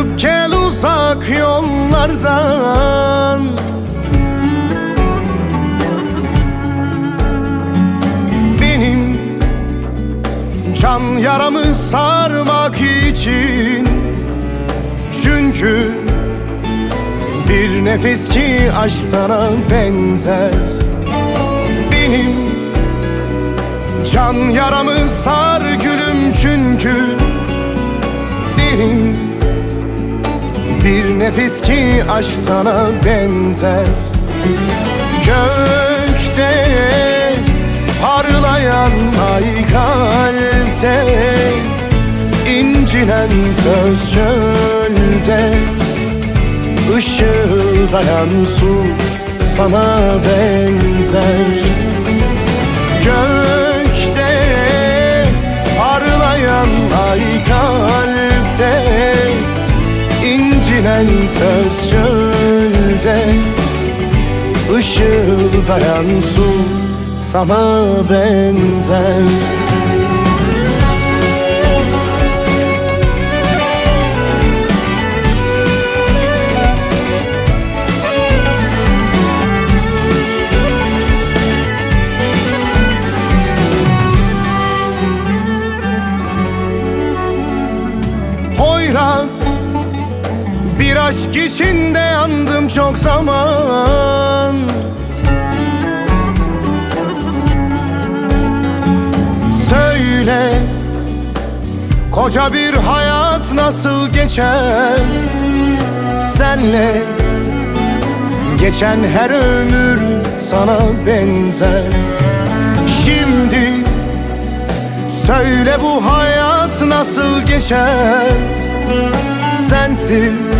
Dönüp gel uzak yollardan. Benim can yaramı sarmak için. Çünkü bir nefes ki aşk sana benzer. Benim can yaramı sar gülüm çünkü. Bir nefes ki aşk sana benzer. Gökte parlayan ay kalpte incinen söz çölde Işıldayan su sana benzer incinen söz çölde Işıldayan su sana benzer. Hoyrat Bir aşk içinde yandım çok zaman. Söyle Koca bir hayat nasıl geçer? Senle Geçen her ömür sana benzer. Şimdi Söyle bu hayat nasıl geçer? Sensiz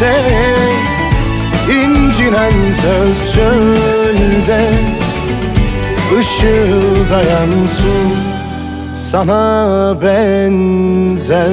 kalpte incinen söz çölde Işıldayan su sana benzer